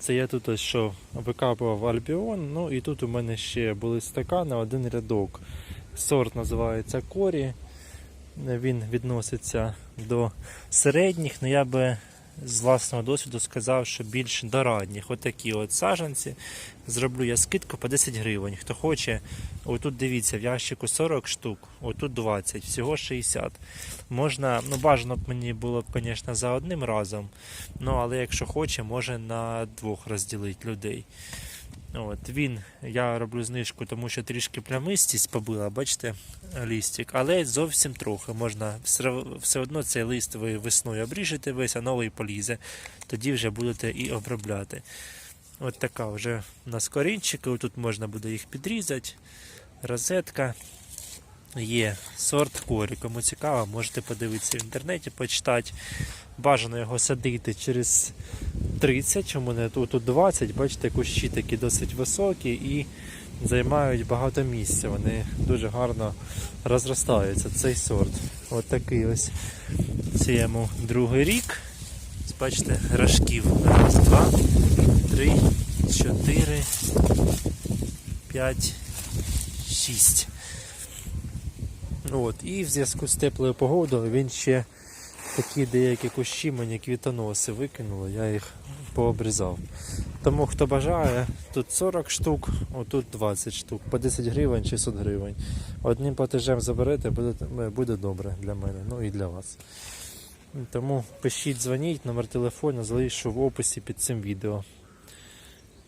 Це я тут ось що викапував альбіон. Ну і тут у мене ще були стакани, один рядок. Сорт називається Корі. Він відноситься до середніх, але я би з власного досвіду сказав, що більш дорадніх. Отакі от саджанці. Зроблю я скидку по 10 гривень. Хто хоче, отут дивіться, в ящику 40 штук, отут 20, всього 60. Можна, ну бажано б мені було б, звісно, за одним разом. Ну, але якщо хоче, може на двох розділити людей. От, він, я роблю знижку, тому що трішки плямистість побила, бачите, листик, але зовсім трохи. Можна все одно цей лист ви весною обріжете весь, а новий полізе. Тоді вже будете і обробляти. От така вже у нас корінчики, тут можна буде їх підрізати. Розетка. Є сорт корі. Кому цікаво, можете подивитися в інтернеті, почитати. Бажано його садити через 30, у мене тут, тут 20, бачите, кущі такі досить високі і займають багато місця. Вони дуже гарно розростаються. Цей сорт. От такий ось. Це йому другий рік. Бачите, рожків. Раз, два, три, чотири, п'ять, шість. От, і в зв'язку з теплою погодою він ще такі деякі кущі мені квітоноси викинули, я їх пообрізав. Тому хто бажає, тут 40 штук, отут 20 штук, по 10 гривень 600 гривень. Одним платежем заберете, буде, буде добре для мене, ну і для вас. Тому пишіть, дзвоніть, номер телефону залишу в описі під цим відео.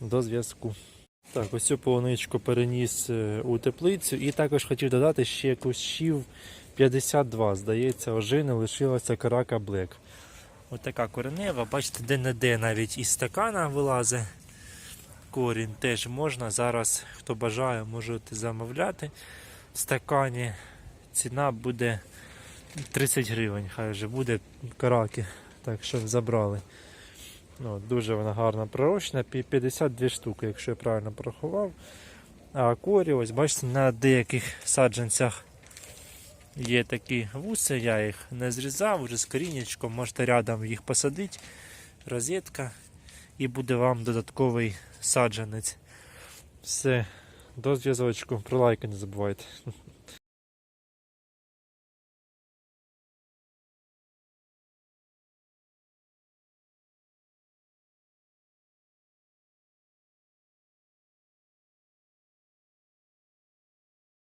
До зв'язку. Так, ось цю полуничку переніс е, у теплицю і також хотів додати ще кущів 52, здається, ожини лишилася карака Блек. Ось така коренева, бачите, де-не-де навіть із стакана вилазить корінь. Теж можна. Зараз, хто бажає, можете замовляти. В стакані ціна буде 30 гривень, хай вже буде караки, так що забрали. Ну, дуже вона гарна пророщена, 52 штуки, якщо я правильно порахував. А корі, ось бачите, на деяких саджанцях є такі вуси, я їх не зрізав, вже з корінечком, можете рядом їх посадити, розетка, і буде вам додатковий саджанець. Все, до зв'язочку, про лайки не забувайте.